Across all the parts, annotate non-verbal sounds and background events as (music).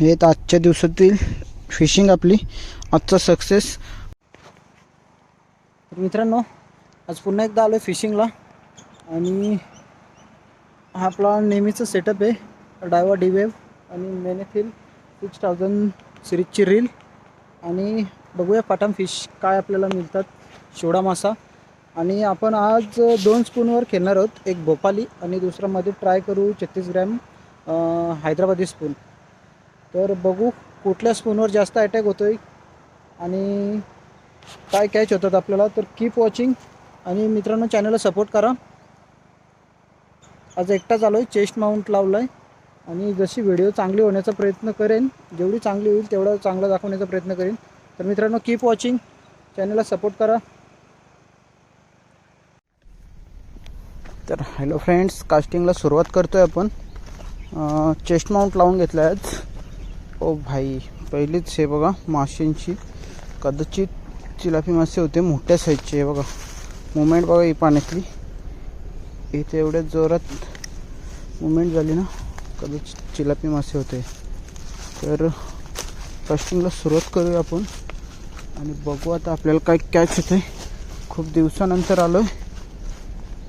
हे तर आजच्या दिवसातील फिशिंग आपली. आजचा सक्सेस मित्रांनो आज पुन्हा एकदा आलो आहे फिशिंगला आणि हा आपला नेहमीचा सेटअप आहे. डायवा डिवेव आणि मेनेफिल सिक्स थाउजंड सिरीजची रील आणि बघूया पाटाम फिश काय आपल्याला मिळतात. शिवडा मासा. आणि आपण आज दोन स्पूनवर खेळणार आहोत. एक भोपाली आणि दुसरामध्ये ट्राय करू छत्तीस ग्रॅम हैदराबादी स्पून तर बघू कुठल्या स्पूनवर जास्त अटॅक होतो आहे आणि काय कॅच होतात आपल्याला. तर कीप वॉचिंग आणि मित्रांनो चॅनलला सपोर्ट करा. आज एकटाच आलो आहे चेस्ट माउंट लावला आहे आणि जशी व्हिडिओ चांगली होण्याचा प्रयत्न करेन जेवढी चांगली होईल तेवढा चांगला दाखवण्याचा प्रयत्न करेन. तर मित्रांनो कीप वॉचिंग चॅनलला सपोर्ट करा. तर हॅलो फ्रेंड्स कास्टिंगला सुरुवात करतो आहे आपण चेस्ट माउंट लावून घेतला आहे ओ भाई पहिलीच हे बघा माशांची. कदाचित चिलापी मासे होते मोठ्या साईजचे हे बघा. मुमेंट बघा ही पाण्यातली. इथे एवढ्या जोरात मुमेंट झाली ना कदाचित चिलापी मासे होते. तर कास्टिंगला सुरुवात करूया आपण. आणि बघू आता आपल्याला काय कॅच होते खूप दिवसानंतर आलो आहे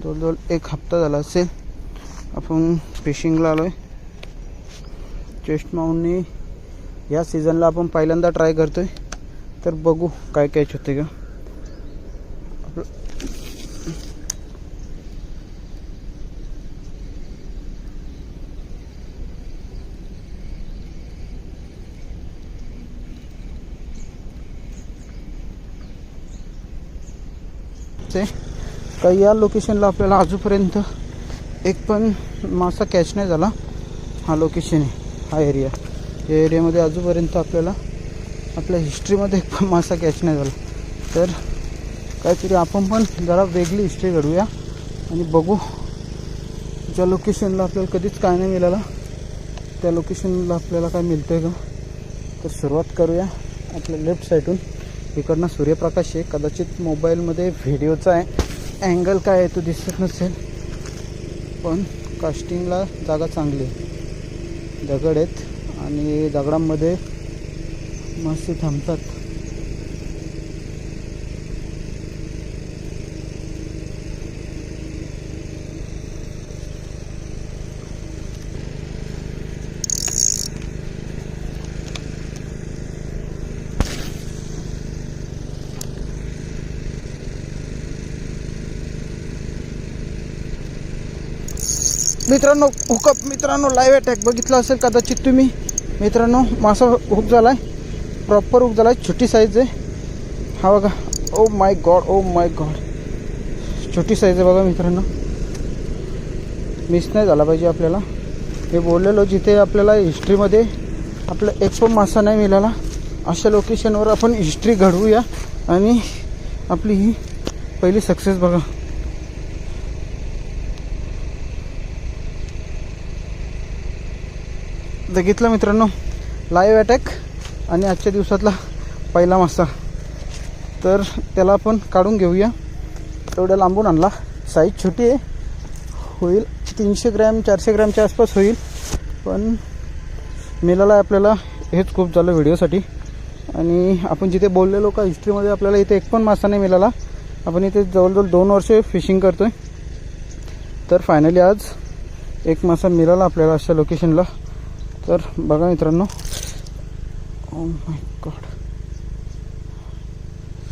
जवळजवळ एक हप्ता झाला असेल. आपण फिशिंगला आलो आहे चेस्ट माऊंटनी या सीझनला आपण पहिल्यांदा ट्राय करतोय. तर बघू काय कॅच होते का. ते काही या लोकेशनला आपल्याला अजूनपर्यंत एक पण मासा कॅच नाही झाला. हा लोकेशन आहे हा एरिया या एरियामध्ये अजूनपर्यंत आपल्याला आपल्या हिस्ट्रीमध्ये एक पण मासा कॅच नाही झाला. तर काहीतरी आपण पण जरा वेगळी हिस्ट्री घडूया आणि बघू ज्या लोकेशनला आपल्याला कधीच काय नाही मिळालं त्या लोकेशनला आपल्याला काय मिळतं आहे का? तर सुरुवात करूया आपल्या लेफ्ट साईडून इकडनं सूर्यप्रकाश आहे. कदाचित मोबाईलमध्ये व्हिडिओचा आहे. अँगल काय आहे तो दिसत नसेल. पण कास्टिंगला जागा चांगली आहे. दगड आहेत. आणि दगडांमध्ये मासे थांबतात. मित्रांनो हुकअप मित्रांनो लाईव्ह अटॅक बघितला असेल कदाचित तुम्ही. मित्रांनो मासा हुक झाला आहे प्रॉपर हुक झाला आहे छोटी साईज आहे. हा बघा. Oh my God oh my God छोटी साईज आहे बघा मित्रांनो. मिस नाही झाला पाहिजे आपल्याला. हे बोललेलो जिथे आपल्याला हिस्ट्रीमध्ये आपला एक पण मासा नाही मिळाला. अशा लोकेशनवर आपण हिस्ट्री घडवूया आणि आपली ही पहिली सक्सेस बघा. बघितलं मित्रांनो. लाईव्ह अटॅक आणि आजच्या दिवसातला पहिला मासा. तर त्याला आपण काढून घेऊया. एवढ्या लांबून आणला. साईज छोटी आहे. होईल. तीनशे ग्रॅम चारशे ग्रॅमच्या आसपास होईल. पण मिळाला आपल्याला. हेच खूप झालं व्हिडिओसाठी. आणि आपण जिथे बोललेलो का हिस्ट्रीमध्ये आपल्याला इथे एक पण मासा नाही मिळाला. आपण इथे जवळजवळ दोन वर्ष फिशिंग करतो आहे तर फायनली आज एक मासा मिळाला आपल्याला अशा लोकेशनला तर बघा मित्रांनो. ओ माय गॉड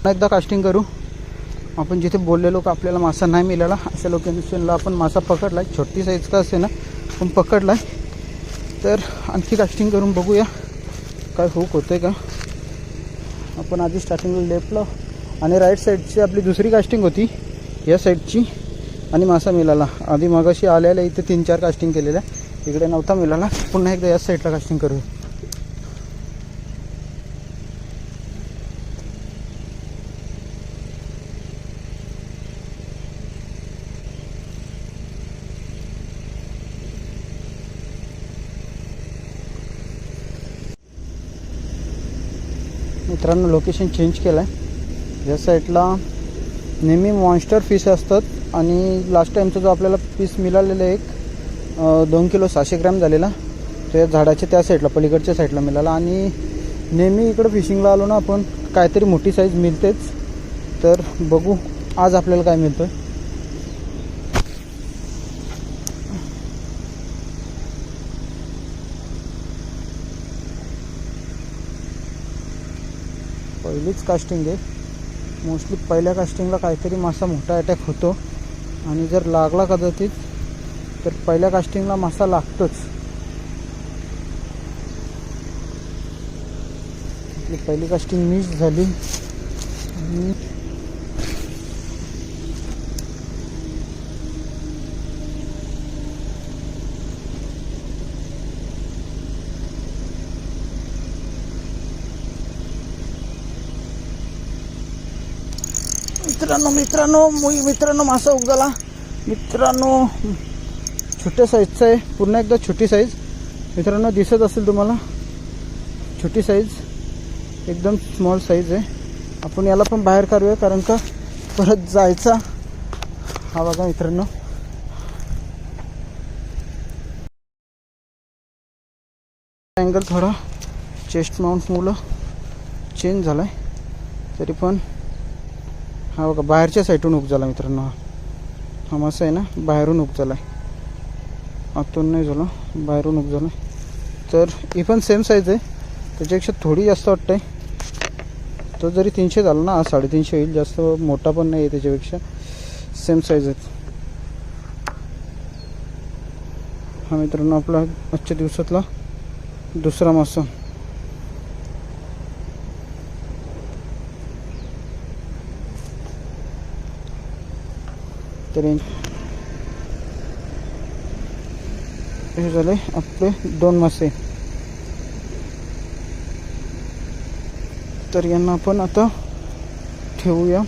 एकदा कास्टिंग करू. आपण जिथे बोललेलो का आपल्याला मासा नाही मिळाला. अशा लोकेशनला आपण मासा पकडला आहे छोटी साईज का असे ना पण पकडला आहे तर आणखी कास्टिंग करून बघूया. काय हुक आहे का? आपण आधी स्टार्टिंगला लेफ्टला आणि राईट साईडची आपली दुसरी कास्टिंग होती. या साईडची आणि मासा मिळाला. आधी मगाशी आल्याला इथे तीन चार कास्टिंग केलेल्या. इकडे नव्हता मिळाला पुन्हा एकदा याच साईडला कास्टिंग करूया. मित्रांनो लोकेशन चेंज केलं आहे या साईडला नेहमी मॉन्स्टर फिश असतात. आणि लास्ट टाईमचा जो आपल्याला पीस मिळालेला एक दोन किलो सहाशे ग्रॅम झालेला. त्या झाडाच्या त्या साईडला पलीकडच्या साईडला मिळाला. आणि नेहमी इकडं फिशिंगला आलो ना आपण काहीतरी मोठी साईज मिळतेच. तर बघू आज आपल्याला काय मिळतं पहिलीच कास्टिंग आहे. मोस्टली पहिल्या कास्टिंगला काहीतरी मासा मोठा अटॅक होतो. आणि जर लागला कदाचित तर पहिल्या कास्टिंगला मासा लागतोच. पहिली कास्टिंग मिस झाली. आणि मित्रांनो मित्रांनो मुई मित्रांनो मासा उगला मित्रांनो छोट्या साईजचं आहे. पूर्ण एकदा छोटी साईज मित्रांनो दिसत असेल तुम्हाला? छोटी साईज एकदम स्मॉल साईज आहे. आपण याला पण बाहेर काढूया कारण का परत जायचा हा बघा मित्रांनो. अँगल थोडा. चेस्ट माउंट मुलं चेंज झाला आहे तरी पण हा बघा बाहेरच्या साईडून उग झाला मित्रांनो हा. मसा आहे ना? बाहेरून उग झाला आहे आतून नाही झाला बाहेरून उप झाला. तर ही पण सेम साईज आहे. त्याच्यापेक्षा थोडी जास्त वाटतं आहे तो जरी तीनशे झाला ना हा साडेतीनशे होईल. जास्त मोठा पण नाही आहे त्याच्यापेक्षा. सेम साईज आहेत. हा मित्रांनो आपला आजच्या दिवसातला दुसरा मासा. तरी हे झाले? आपले दोन मासे. तर यांना आपण आता ठेवूया.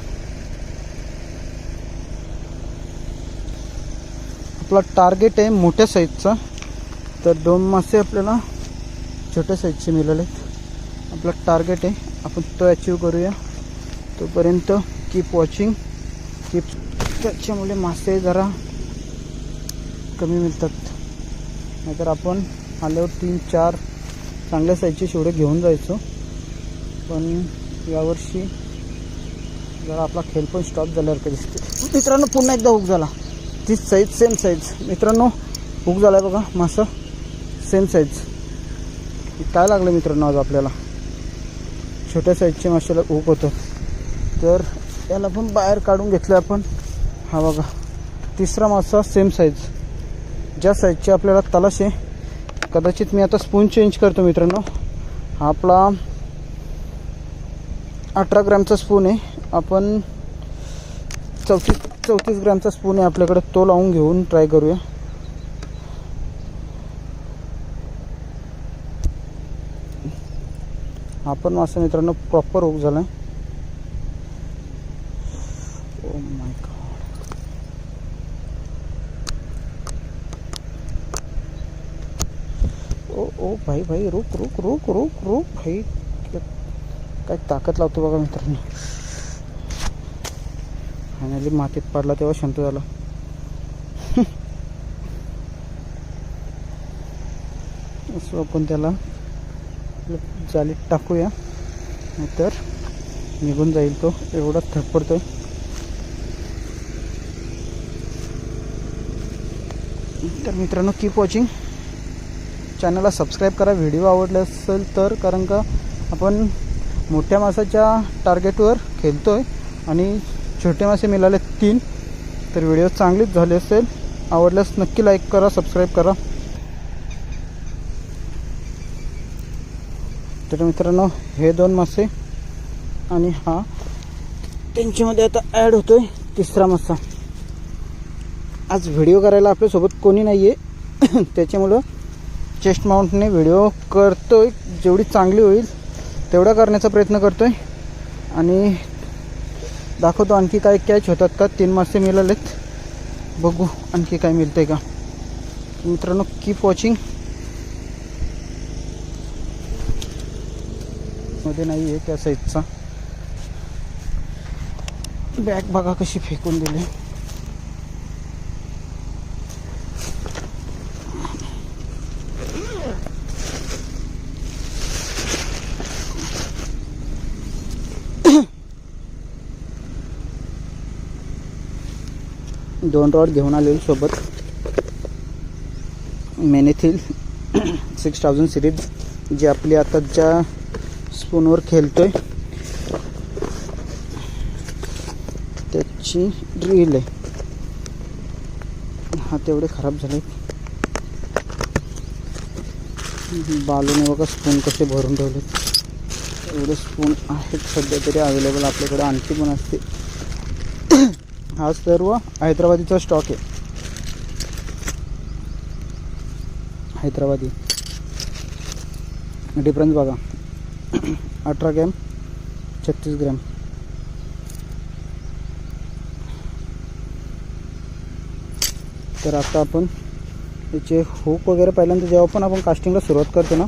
आपला टार्गेट आहे मोठ्या साईजचा तर दोन मासे आपल्याला छोट्या साईजचे मिळाले आपला टार्गेट आहे. आपण तो अचीव करूया. तोपर्यंत कीप वॉचिंग कीप त्याच्यामुळे मासे जरा कमी मिळतात. नाहीतर आपण आल्यावर तीन चार चांगल्या साईजचे शेवडे घेऊन जायचो. पण यावर्षी जरा आपला खेळ पण स्टॉप झाल्यासारखं दिसते मित्रांनो पुन्हा एकदा हुक झाला. तीच साईज सेम साईज मित्रांनो हुक झाला बघा मासा. सेम साईज काय लागलं मित्रांनो आज आपल्याला? छोट्या साईजचे माशाला हुक होतं. तर याला पण बाहेर काढून घेतलं आपण. हा बघा तिसरा मासा सेम साईज ज्या साईजचे आपल्याला तलाश आहे कदाचित मी आता स्पून चेंज करतो मित्रांनो. हा आपला अठरा ग्रॅमचा स्पून आहे. आपण चौतीस चौतीस ग्रॅमचा स्पून आहे आपल्याकडे. तो लावून घेऊन ट्राय करूया. हा पण मासा मित्रांनो प्रॉपर ओक झाला आहे ओ माय गॉड ओ ओ भाई भाई रुक रुक रुक रुक रुक भाई काय ताकद लावतो बघा मित्रांनो. फायनली मातीत पडला तेव्हा शांत झाला. असं आपण त्याला जालीत टाकूया. नाहीतर निघून जाईल तो. एवढा थरपडतोय. तर मित्रांनो कीप वॉचिंग चॅनलला सबस्क्राईब करा. व्हिडिओ आवडले असेल तर कारण का आपण मोठ्या मासाच्या टार्गेटवर खेळतो आहे आणि छोटे मासे मिळाले तीन तर व्हिडिओ चांगलीच झाली असेल. आवडल्यास नक्की लाईक करा सबस्क्राईब करा. तर मित्रांनो हे दोन मासे आणि हा. त्यांच्यामध्ये आता ॲड होतो आहे तिसरा मासा. आज व्हिडिओ करायला आपल्यासोबत कोणी नाही आहे (coughs) त्याच्यामुळं चेस्ट माउंटने व्हिडिओ करतोय. जेवढी चांगली होईल तेवढा करण्याचा प्रयत्न करतोय. आणि दाखवतो आणखी काय कॅच होतात का? तीन मासे मिळालेत. बघू आणखी काय मिळतंय का. मित्रांनो कीप वॉचिंगमध्ये नाही आहे त्या साईजचा बॅग बघा कशी फेकून दिली. दोन रॉड घेऊन आलेलो सोबत. मेनेथिल सिक्स थाउजंड सिरीज जी आपली आता ज्या स्पूनवर आहे त्याची ड्रिल आहे. हा तेवढे खराब झाले बालूने बघा स्पून कसे भरून ठेवले एवढे स्पून आहेत सध्या तरी अवेलेबल आपल्याकडे आणखी पण असते हा सर्व हैदराबादीचा स्टॉक आहे. हैदराबादी. डिफरन्स बघा. (clears throat) अठरा ग्रॅम छत्तीस ग्रॅम तर आता आपण याचे हुक वगैरे पहिल्यांदा जेव्हा पण आपण कास्टिंगला सुरुवात करतो ना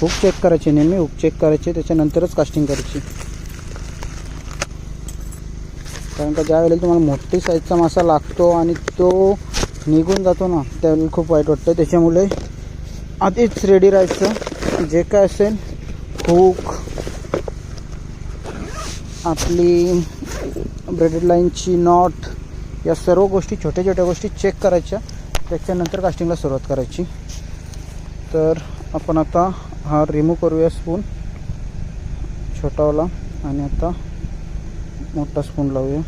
हुक चेक करायचे नेहमी हुक चेक करायचे त्याच्यानंतरच कास्टिंग करायची. कारण का ज्यावेळेला तुम्हाला मोठी साईजचा मासा लागतो आणि तो निघून जातो ना त्यावेळेला खूप वाईट वाटतं. त्याच्यामुळे आधीच रेडी राहायचं. जे काय असेल हुक आपली ब्रेडेड लाईनची नॉट या सर्व गोष्टी छोट्या छोट्या गोष्टी चेक करायच्या. त्याच्यानंतर कास्टिंगला सुरुवात करायची. तर आपण आता हा रिमूव्ह करूया स्पून छोटावाला. आणि आता मोठा स्पून लावूया.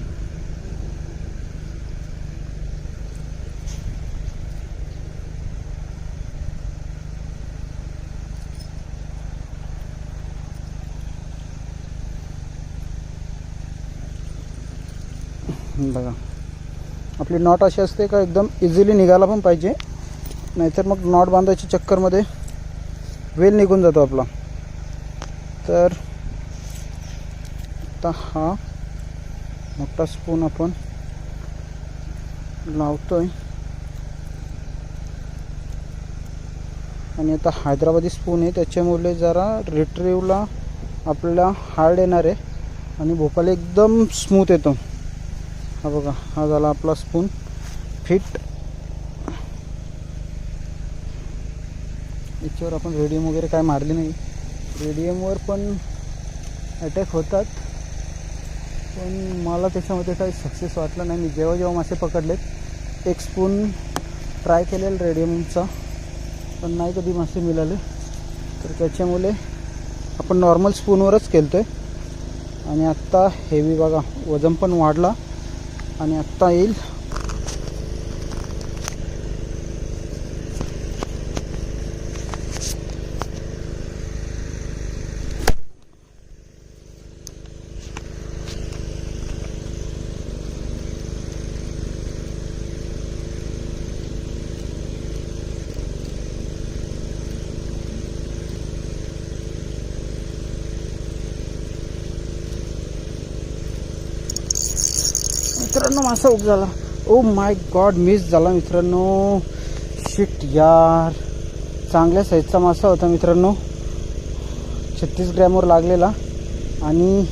बघा. आपली नॉट अशी असते का एकदम इझिली निघायला पण पाहिजे. नाहीतर मग नॉट बांधायच्या चक्करमध्ये वेल निघून जातो आपला. तर आता हा मोठा स्पून आपण लावतोय. आणि आता हैदराबादी स्पून आहे त्याच्यामुळे जरा रिट्रीवला आपल्याला हार्ड येणार आहे. आणि भोपाला एकदम स्मूथ येतो. हा बघा हा झाला आपला स्पून फिट याच्यावर आपण रेडियम वगैरे काय मारले नाही. रेडियमवर पण अटॅक होतात. पण मला त्याच्यामध्ये काही सक्सेस वाटला नाही. मी जेव्हा जेव्हा मासे पकडलेत एक स्पून ट्राय केलेलं रेडियमचा पण नाही कधी मासे मिळाले. तर त्याच्यामुळे आपण नॉर्मल स्पूनवरच केलतो आहे आणि आत्ता हेवी बघा वजन पण वाढला. आणि आत्ता येईल. मित्रांनो मासा उग झाला. ओ माय गॉड मिस झाला मित्रांनो. शिट यार. चांगल्या साईजचा मासा होता मित्रांनो. छत्तीस ग्रॅमवर लागलेला. आणि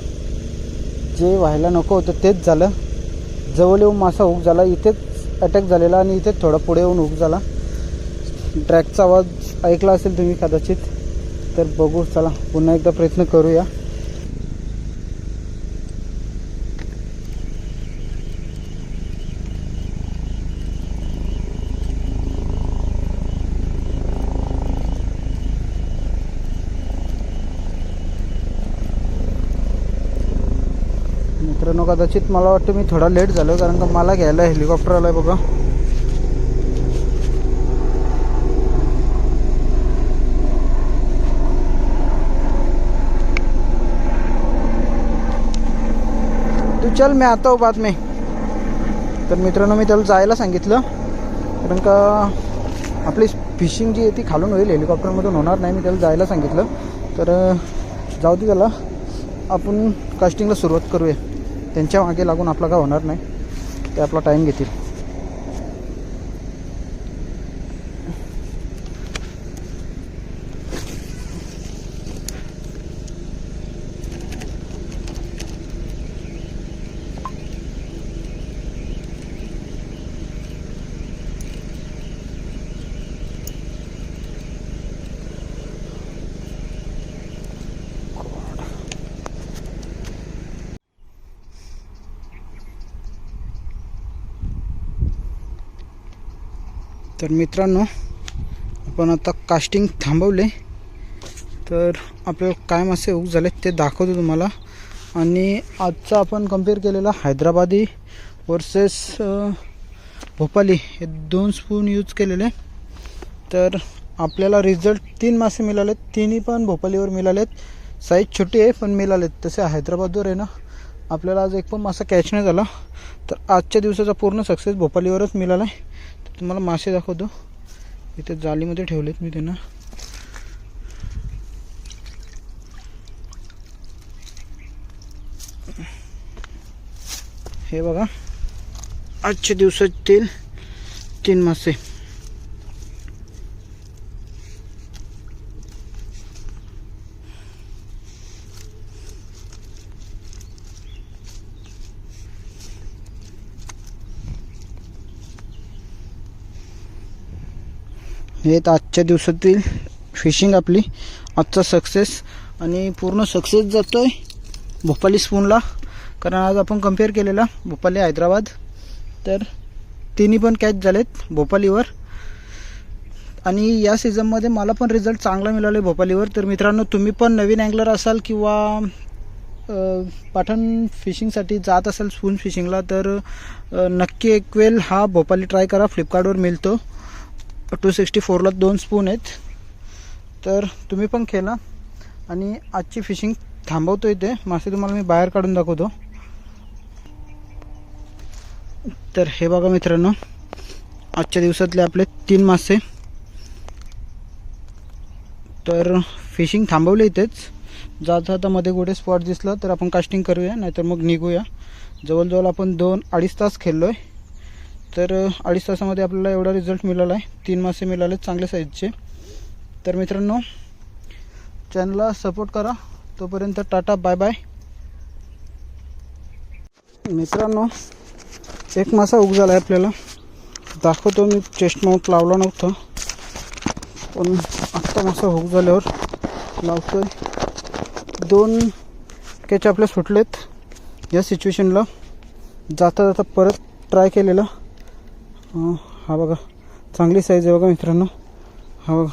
जे व्हायला नको होतं तेच झालं. जवळ येऊन मासा हुक झाला. इथेच अटॅक झालेला आणि इथेच थोडा पुढे येऊन हुक झाला. ट्रॅकचा आवाज ऐकला असेल तुम्ही कदाचित. तर बघू चला. पुन्हा एकदा प्रयत्न करूया मित्रांनो कदाचित मला वाटतं मी थोडा लेट झालो कारण का मला घ्यायला हेलिकॉप्टर आलाय बघा. तू चल मी आता हो बातमी तर मित्रांनो मी त्याला जायला सांगितलं. कारण का आपली फिशिंग जी आहे ती खालून होईल हेलिकॉप्टरमधून होणार नाही मी त्याला जायला सांगितलं. तर जाऊ दे त्याला. आपण कास्टिंगला सुरुवात करूया. त्यांच्या मागे लागून आपला काय होणार नाही. ते आपला टाईम घेतील. तर मित्रांनो आपण आता कास्टिंग थांबवले. तर आपल्याला काय मासे उग झाले ते दाखवतो तुम्हाला. आणि आजचा आपण कंपेअर केलेला हैदराबादी वर्सेस भोपाली हे दोन स्पून यूज केलेले. तर आपल्याला रिझल्ट तीन मासे मिळालेत तिन्ही पण भोपालीवर मिळालेत. साईज छोटी आहे पण मिळालेत. तसे हैदराबादवर आहे ना आपल्याला आज एक पण मासा कॅच नाही झाला. तर आजच्या दिवसाचा पूर्ण सक्सेस भोपालीवरच मिळाला आहे तुम्हाला मासे दाखवतो. इथे जालीमध्ये ठेवलेत मी त्यांना. हे बघा. आजच्या दिवसातील तीन मासे. म्हणजे हे आहेत आजच्या दिवसातील फिशिंग आपली. आजचा सक्सेस आणि पूर्ण सक्सेस जातो आहे भोपाली स्पूनला कारण आज आपण कंपेअर केलेला भोपाली हैदराबाद. तर तिन्ही पण कॅच झालेत भोपालीवर. आणि या सीझनमध्ये मला पण रिझल्ट चांगला मिळाला आहे भोपालीवर. तर मित्रांनो तुम्ही पण नवीन अँगलर असाल किंवा पाठण फिशिंगसाठी जात असाल स्पून फिशिंगला तर नक्की एक वेल हा भोपाली ट्राय करा. फ्लिपकार्टवर मिळतो. टू सिक्स्टी फोरला दोन स्पून आहेत. तर तुम्ही पण खेळा. आणि आजची फिशिंग थांबवतो इथे. मासे तुम्हाला मी बाहेर काढून दाखवतो. तर हे बघा मित्रांनो आजच्या दिवसातले आपले तीन मासे. तर फिशिंग थांबवले इथेच. जात जाता मध्ये कुठे स्पॉट दिसला तर आपण कास्टिंग करूया नाहीतर मग निघूया. जवळजवळ आपण दोन अडीच तास खेळलो आहे तर अडीच तासामध्ये आपल्याला एवढा रिझल्ट मिळाला आहे. तीन मासे मिळाले चांगल्या साईजचे तर मित्रांनो चॅनलला सपोर्ट करा. तोपर्यंत टाटा बाय बाय मित्रांनो एक मासा उग झाला आहे आपल्याला. दाखवतो मी चेस्ट माउंट लावला नव्हता. पण आत्ता मासा हुक झाल्यावर लावतो दोन कॅच आपल्या सुटलेत या सिच्युएशनला जाता जाता परत ट्राय केलेला. हा बघा. चांगली साईज आहे बघा मित्रांनो. हा बघा.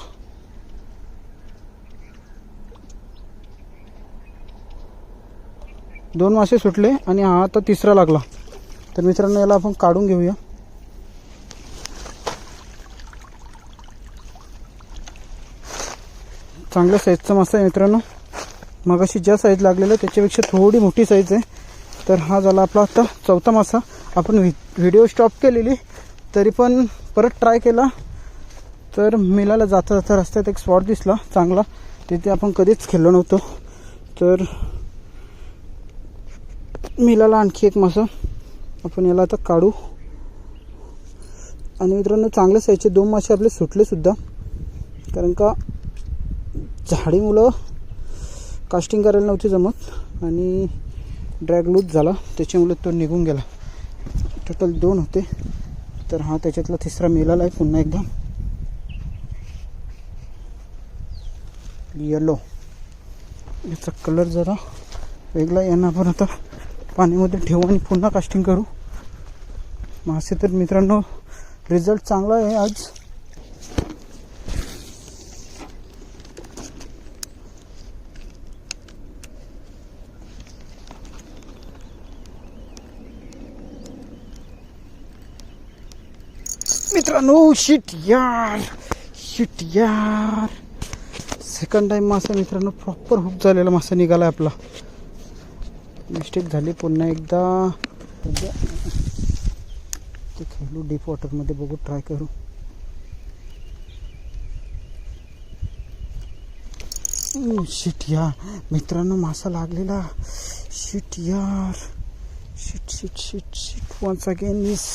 दोन मासे सुटले आणि हा आता तिसरा लागला. तर मित्रांनो याला आपण काढून घेऊया. चांगल्या साईजचा मासा आहे मित्रांनो. मगाशी ज्या साईज लागलेला त्याच्यापेक्षा थोडी मोठी साईज आहे. तर हा झाला आपला आता चौथा मासा. आपण व्हि व्हिडिओ स्टॉप केलेली. तरी पण परत ट्राय केला. तर मिलाला जाता जाता रस्त्यात एक स्पॉट दिसला चांगला. तिथे आपण कधीच खेळलो नव्हतो. तर मिलाला आणखी एक मासा. आपण याला आता काढू. आणि मित्रांनो चांगल्या साईजचे दोन मासे आपले सुटले सुद्धा. कारण का झाडी मुलं कास्टिंग करायला नव्हती जमत. आणि ड्रॅग लूज झाला. त्याच्यामुळे तो निघून गेला. टोटल दोन होते. तर हा त्याच्यातला तिसरा मेलाला आहे पुन्हा एकदा. येलो याचा कलर जरा वेगळा आहे. यांना आपण आता पाण्यामध्ये ठेवू आणि पुन्हा कास्टिंग करू. मासे तर मित्रांनो रिझल्ट चांगला आहे आज. मित्रांनो शिट यार शिट यार. सेकंड टाइम मासा मित्रांनो प्रॉपर हुक झालेला मासा निघाला आपला. मिस्टेक झाली पुन्हा एकदा. ते खेळू डीप वॉटरमध्ये बघू ट्राय करू. शिट यार. मित्रांनो मासा लागलेला. शिट यार. Shit shit shit shit once again miss